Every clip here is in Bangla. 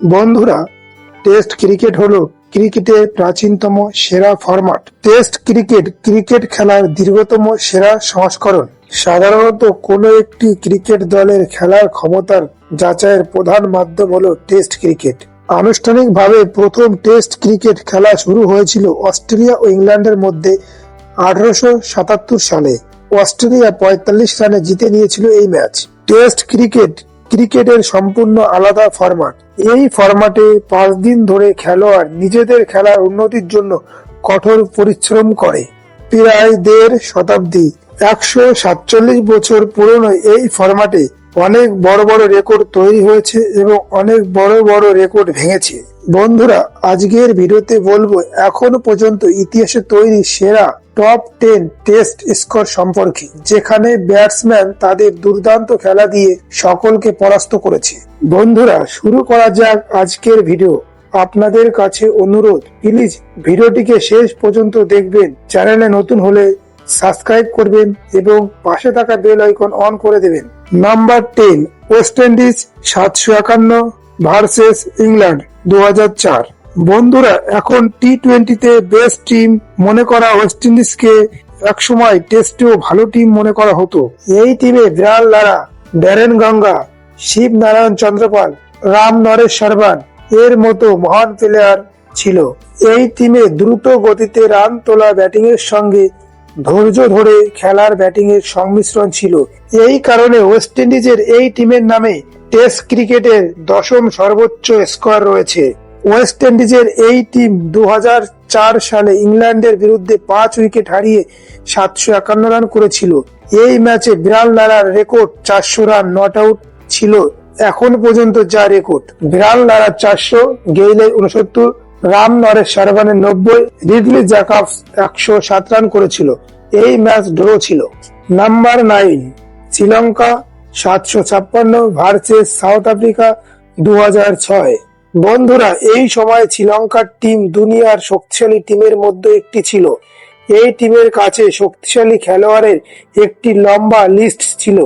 বন্ধুরা টেস্ট ক্রিকেট হলো ক্রিকেটের প্রাচীনতম সেরা ফরম্যাট টেস্ট ক্রিকেট ক্রিকেট খেলার দীর্ঘতম সেরা সংস্করণ। সাধারণত কোনো একটি ক্রিকেট দলের খেলার ক্ষমতার যাচাইয়ের প্রধান মাধ্যম হলো টেস্ট ক্রিকেট আনুষ্ঠানিকভাবে প্রথম টেস্ট ক্রিকেট খেলা শুরু হয়েছিল অস্ট্রেলিয়া ও ইংল্যান্ডের মধ্যে আঠারোশো সাতাত্তর সালে। অস্ট্রেলিয়া পঁয়তাল্লিশ রানে জিতে নিয়েছিল এই ম্যাচ টেস্ট ক্রিকেট ক্রিকেটের সম্পূর্ণ আলাদা ফরম্যাট এই ফরম্যাটে পাঁচ দিন ধরে খেলোয়াড় নিজেদের খেলার উন্নতির জন্য কঠোর পরিশ্রম করে। প্রায় দেড় শতাব্দী, একশো সাতচল্লিশ বছর পুরনো এই ফরম্যাটে অনেক বড় বড় রেকর্ড তৈরি হয়েছে এবং অনেক বড় বড় রেকর্ড ভেঙেছে। বন্ধুরা, আজকের ভিডিওতে বলব, এখনও পর্যন্ত ইতিহাসে তৈরি সেরা টপ টেন টেস্ট স্কোর সম্পর্কে, যেখানে ব্যাটসম্যান তাদের দুর্দান্ত খেলা দিয়ে সকলকে পরাস্ত করেছে। বন্ধুরা, শুরু করা যাক আজকের ভিডিও আপনাদের কাছে অনুরোধ প্লিজ ভিডিওটিকে শেষ পর্যন্ত দেখবেন। চ্যানেলে নতুন হলে সাবস্ক্রাইব করবেন এবং পাশে থাকা বেল আইকন অন করে দেবেন। নাম্বার টেন ওয়েস্ট ইন্ডিজ সাতশো একান্ন ভার্সেস ইংল্যান্ড দু হাজার চার। বন্ধুরা, এখন টি টোয়েন্টিতে বেস্ট টিম মনে করা ওয়েস্ট ইন্ডিজকে একসময় টেস্টেও ভালো টিম মনে করা হতো। এই টিমে Brian Lara, Darren Ganga, Shivnarine Chanderpaul, Ramnaresh Sarwan এর মতো মহান প্লেয়ার ছিল। এই টিমে দ্রুত গতিতে রান তোলা ব্যাটিং এর সঙ্গে ধৈর্য ধরে খেলার ব্যাটিং এর সংমিশ্রণ ছিল। এই কারণে ওয়েস্ট ইন্ডিজের এই টিমের নামে টেস্ট ক্রিকেটের দশম সর্বোচ্চ স্কোর রয়েছে। ওয়েস্ট ইন্ডিজের এই টিম দু হাজার চার সালে ইংল্যান্ডের বিরুদ্ধে পাঁচ উইকেট হারিয়ে সাতশো একান্ন রান করেছিল। এই ম্যাচে বিরাল লারার রেকর্ড চারশো রান, নট আউট ছিল এখন পর্যন্ত যা রেকর্ড। বিরাল লারার চারশো গেইলের উনসত্তর রাম নরেশ সারবানের নব্বই রিডলি জ্যাকবস একশো সাত রান করেছিল। এই ম্যাচ ড্র ছিল। নাম্বার নাইন, শ্রীলঙ্কা সাতশো ছাপ্পান্ন ভার্সেস সাউথ আফ্রিকা দু হাজার ছয়। বন্ধুরা, এই সময় শ্রীলঙ্কার টিম দুনিয়ার শক্তিশালী টিমের মধ্যে একটি ছিল। এই টিমের কাছে শক্তিশালী খেলোয়াড়ের একটি লম্বা লিস্ট ছিল।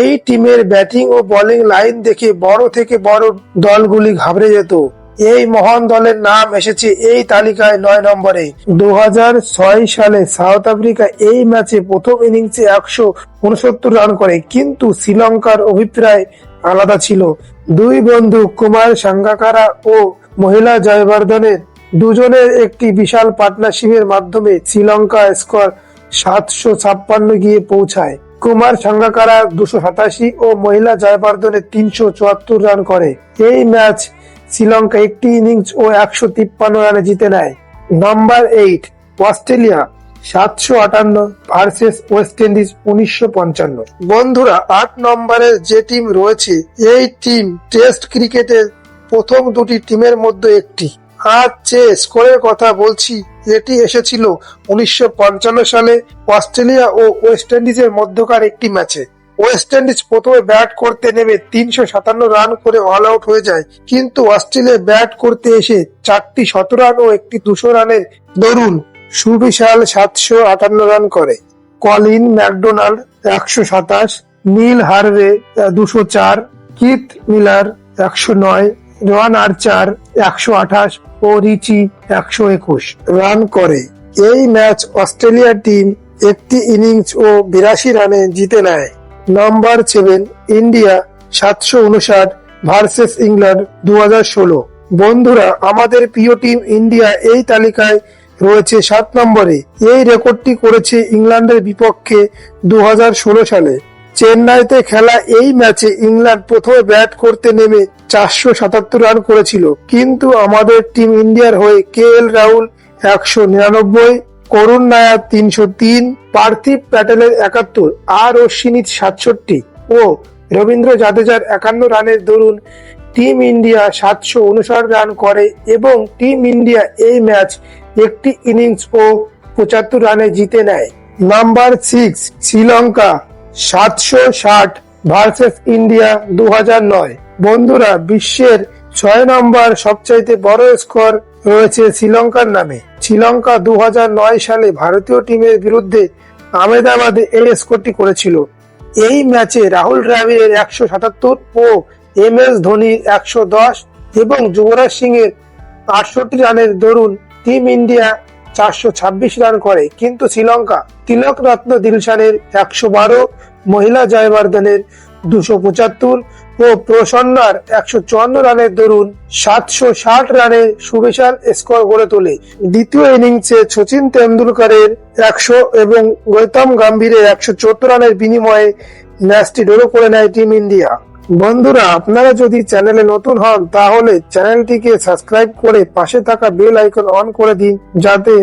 এই টিমের ব্যাটিং ও বোলিং লাইন দেখে বড় থেকে বড় দলগুলি ঘাবড়ে যেত। এই মহান দলের নাম এসেছে এই তালিকায় নয় নম্বরে। দু হাজার ছয় সালে সাউথ আফ্রিকা এই ম্যাচে প্রথম ইনিংসে একশো উনসত্তর রান করে, কিন্তু শ্রীলঙ্কার অভিপ্রায় আলাদা ছিল। দুই বন্ধু কুমার সাঙ্গাকারা ও মহিলা জয়বর্ধনের দুজনের একটি বিশাল পার্টনারশিপের মাধ্যমে শ্রীলঙ্কা স্কোর সাতশো ছাপ্পান্ন গিয়ে পৌঁছায়। কুমার সাঙ্গাকারা দুশো সাতাশি ও মহিলা জয়বর্ধনের তিনশো চুয়াত্তর রান করে। এই ম্যাচ শ্রীলঙ্কা একটি ইনিংস ও একশো তিপ্পান্ন রানে জিতে নেয়। Number eight, Australia. সাতশো আটান্ন ভার্সেস ওয়েস্ট ইন্ডিজ উনিশশো পঞ্চান্ন। বন্ধুরা, আট নম্বরের যে টিম রয়েছে, এই টিম টেস্ট ক্রিকেটের প্রথম দুটি টিমের মধ্যে একটি। আর যে স্কোরের কথা বলছি, এটি এসেছিল উনিশশো পঞ্চান্ন সালে অস্ট্রেলিয়া ও ওয়েস্ট ইন্ডিজের মধ্যকার একটি ম্যাচে ওয়েস্ট ইন্ডিজ প্রথমে ব্যাট করতে নেমে তিনশো সাতান্ন রান করে অল আউট হয়ে যায়, কিন্তু অস্ট্রেলিয়া ব্যাট করতে এসে চারটি শত রান ও একটি দুশো রানের দরুন। সুবিশাল সাতশো আটান্ন রান করে। কলিন ম্যাকডোনাল্ড একশো সাতাশ, নীল হারভে দুশো চার, কিথ মিলার একশো নয়, রোয়ান আর্চার একশো আঠাশ ও রিচি একশো একুশ রান করে। এই ম্যাচ অস্ট্রেলিয়া টিম একটি ইনিংস ও বিরাশি রানে জিতে নেয়। নাম্বার সেভেন ইন্ডিয়া সাতশো উনষাট ভার্সেস ইংল্যান্ড দু বন্ধুরা, আমাদের প্রিয় টিম ইন্ডিয়া এই তালিকায় রয়েছে সাত নম্বরে। এই রেকর্ডটি করেছে ইংল্যান্ডের বিপক্ষে দু হাজার ষোলো সালে। চেন্নাইতে খেলা এই ম্যাচে ইংল্যান্ড প্রথমে ব্যাট করতে নেমে চারশো সাতাত্তর রান করেছিল। কিন্তু আমাদের টিম ইন্ডিয়ার হয়ে কে এল রাহুল একশো নিরানব্বই, করুণ নায়ার তিনশো তিন, পার্থিব প্যাটেলের একাত্তর, আর অশ্বিনীর সাতষট্টি ও রবীন্দ্র জাদেজার একান্ন রানের দরুন টিম ইন্ডিয়া সাতশো উনষাট রান করে এবং টিম ইন্ডিয়া এই ম্যাচ একটি ইনিংস ও পঁচাত্তর রানে জিতে নেয়। নাম্বার সিক্স, শ্রীলঙ্কা, সাতশো ষাট ভার্সেস ইন্ডিয়া দু নয়। বন্ধুরা, বিশ্বের ছয় নম্বর সবচাইতে বড় স্কোর রয়েছে শ্রীলঙ্কার নামে। শ্রীলঙ্কা দু হাজার নয় সালে ভারতীয় টিমের বিরুদ্ধে আহমেদাবাদে এই স্কোরটি করেছিল। এই ম্যাচে রাহুল দ্রাবিড়ের একশো সাতাত্তর ও এম এস ধোনির একশো দশ এবং যুবরাজ সিং এর আটষট্টি রানের দরুন টিম ইন্ডিয়া চারশো ছাব্বিশ রান করে, কিন্তু শ্রীলঙ্কা তিলক রত্ন দিলশানের একশো বারো, মহিলা জয়বর্ধনের দুশো পঁচাত্তর ও প্রসন্নার একশো চুয়ান্ন রানের দরুন সাতশো ষাট রানে সুবিশাল স্কোর গড়ে তোলে। দ্বিতীয় ইনিংসে সচিন তেন্ডুলকরের একশো এবং গৌতম গাম্ভীরের একশো চোদ্দ রানের বিনিময়ে ম্যাচটি ড্র করে নেয় টিম ইন্ডিয়া। বন্ধুরা, আপনারা যদি চ্যানেলে নতুন হন, তাহলে চ্যানেলটিকে সাবস্ক্রাইব করে পাশে থাকা বেল আইকন অন করে দিন, যাতে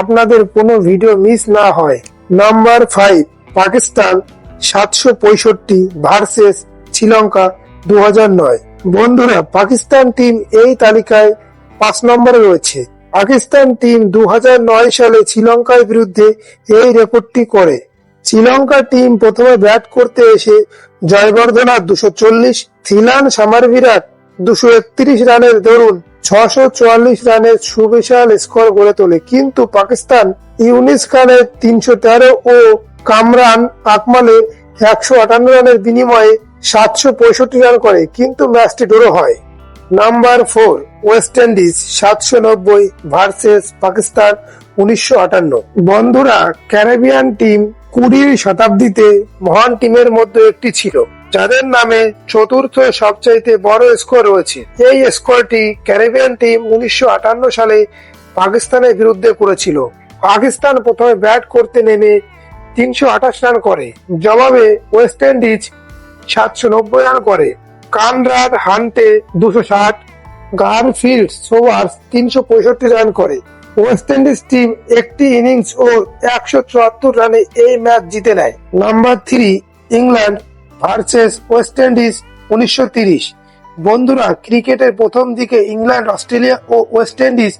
আপনাদের কোনো ভিডিও মিস না হয়। নাম্বার ফাইভ, পাকিস্তান, সাতশো পঁয়ষট্টি ভার্সেস শ্রীলঙ্কা দু নয়। বন্ধুরা, পাকিস্তান টিম এই তালিকায় পাঁচ নম্বরে রয়েছে। পাকিস্তান টিম দু সালে শ্রীলঙ্কার বিরুদ্ধে এই রেকর্ডটি করে। শ্রীলঙ্কা টিম প্রথমে ব্যাট করতে এসে জয়বর্ধনা দুশো চল্লিশ থিলান সামার বিরাট দুশো একত্রিশ রানের দরুন ছশো চুয়াল্লিশ রানের সুবিশাল স্কোর গড়ে তোলে। কিন্তু পাকিস্তান ইউনিস খানের তিনশো তেরো ও কামরান আকমালের একশো আটান্ন রানের বিনিময়ে সাতশো পঁয়ষট্টি রান করে, কিন্তু ম্যাচটি ড্র হয়। নাম্বার ফোর ওয়েস্ট ইন্ডিজ সাতশো নব্বই ভার্সেস পাকিস্তান উনিশশো আটান্ন। বন্ধুরা, ক্যারিবিয়ান টিম কুড়ির শতাব্দীতে মহান টিমের মধ্যে একটি ছিল, যাদের নামে চতুর্থ সবচাইতে বড় স্কোর রয়েছে। এই স্কোরটি ক্যারিবিয়ান টিম উনিশশো আটান্ন সালে পাকিস্তানের বিরুদ্ধে করেছিল। পাকিস্তান প্রথমে ব্যাট করতে নেমে তিনশো আঠাশ রান করে, জবাবে ওয়েস্ট ইন্ডিজ সাতশো নব্বই রান করে। কানরার হান্টে দুশো ষাট গারফিল্ড সোভার্স তিনশো পঁয়ষট্টি রান করে। ওয়েস্ট ইন্ডিজ টিম একটি ইনিংস ও একশো চুয়াত্তর রানে এই ম্যাচ জিতে নেয়। Number three England versus West Indies উনিশশো তিরিশ। বন্ধুরা, ক্রিকেটের প্রথম দিকে ইংল্যান্ড অস্ট্রেলিয়া ও ওয়েস্ট ইন্ডিজ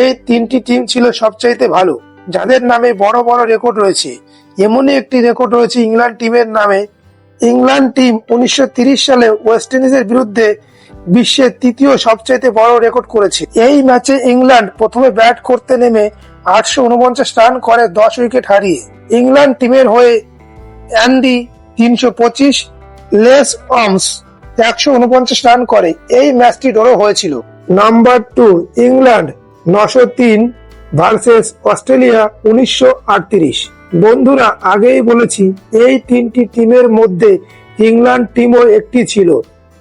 এই তিনটি টিম ছিল সবচাইতে ভালো, যাদের নামে বড় বড় রেকর্ড রয়েছে। এমনই একটি রেকর্ড রয়েছে ইংল্যান্ড টিমের নামে। ইংল্যান্ড টিম উনিশশো সালে ওয়েস্ট ইন্ডিজের বিরুদ্ধে বিশ্বের তৃতীয় সবচাইতে বড় রেকর্ড করেছে। এই ম্যাচে ইংল্যান্ড প্রথমে ব্যাট করতে নেমে আটশো উনপঞ্চাশ রান করে দশ উইকেট হারিয়ে। ইংল্যান্ড টিমের হয়ে অ্যান্ডি তিনশো পঁচিশ, লেস অমস একশো উনপঞ্চাশ রান করে। এই ম্যাচটি ড্র হয়েছিল। নাম্বার টু, ইংল্যান্ড নশো তিন, ভার্সেস অস্ট্রেলিয়া উনিশশো আটত্রিশ। বন্ধুরা, আগেই বলেছি, এই তিনটি টিমের মধ্যে ইংল্যান্ড টিমও একটি ছিল।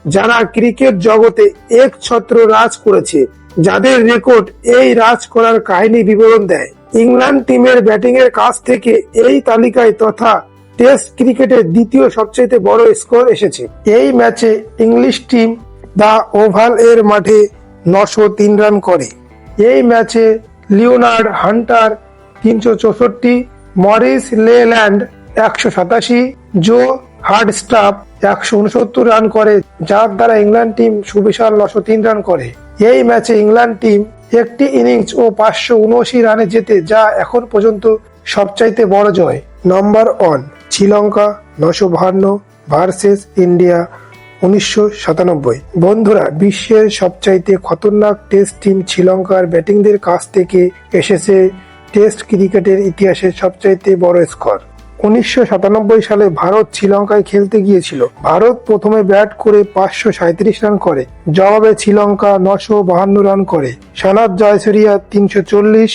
যারা ক্রিকেট জগতে এক ছত্র রাজ করেছে, যাদের রেকর্ড এই রাজ করার কাহিনী বিবরণ দেয়। ইংল্যান্ড টিমের ব্যাটিং এর কাছ থেকে এই তালিকায় তথা টেস্ট ক্রিকেটের দ্বিতীয় সবচেয়ে বড় স্কোর এসেছে। এই ম্যাচে ইংলিশ টিম দা ওভাল এর মাঠে নশো তিন রান করে। এই ম্যাচে লিওনার্ড হান্টার তিনশো চৌষট্টি, মরিস লেল্যান্ড একশো সাতাশি, জো হার্ডস্টাফ একশো উনসত্তর রান করে, যার দ্বারা ইংল্যান্ড টিম সুবিশাল নশো তিন রান করে। এই ম্যাচে ইংল্যান্ড টিম একটি ইনিংস ও পাঁচশো উনআশি রানে জেতে, যা এখন পর্যন্ত সবচাইতে বড় জয়। নম্বর ওয়ান, শ্রীলঙ্কা, নশো বাহান্ন ভার্সেস ইন্ডিয়া, উনিশশো সাতানব্বই। বন্ধুরা, বিশ্বের সবচাইতে খতরনাক টেস্ট টিম শ্রীলঙ্কার ব্যাটিংদের কাছ থেকে এসেছে টেস্ট ক্রিকেটের ইতিহাসে সবচাইতে বড় স্কোর। উনিশশো সাতানব্বই সালে ভারত শ্রীলঙ্কায় খেলতে গিয়েছিল। ভারত প্রথমে ব্যাট করে পাঁচশো রান করে। জবাবে শ্রীলঙ্কা নশো বাহান্ন রান করে। সনাত জয়সরিয়া তিনশো চল্লিশ,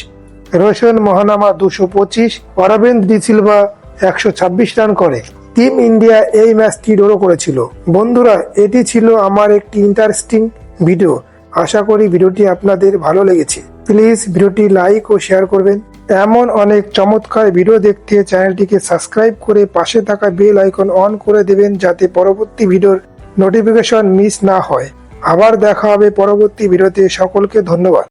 রোশন মহানামা দুশো পঁচিশ, অরবিন্দ ডিসিলভা একশো ছাব্বিশ রান করে। টিম ইন্ডিয়া এই ম্যাচটি ড্র করেছিল। বন্ধুরা, এটি ছিল আমার একটি ইন্টারেস্টিং ভিডিও। আশা করি ভিডিওটি আপনাদের ভালো লেগেছে। প্লিজ ভিডিওটি লাইক ও শেয়ার করবেন। এমন অনেক চমৎকার ভিডিও দেখতে চ্যানেলটিকে সাবস্ক্রাইব করে পাশে থাকা বেল আইকন অন করে দেবেন যাতে পরবর্তী ভিডিওর নোটিফিকেশন মিস না হয়। আবার দেখা হবে পরবর্তী ভিডিওতে সকলকে ধন্যবাদ।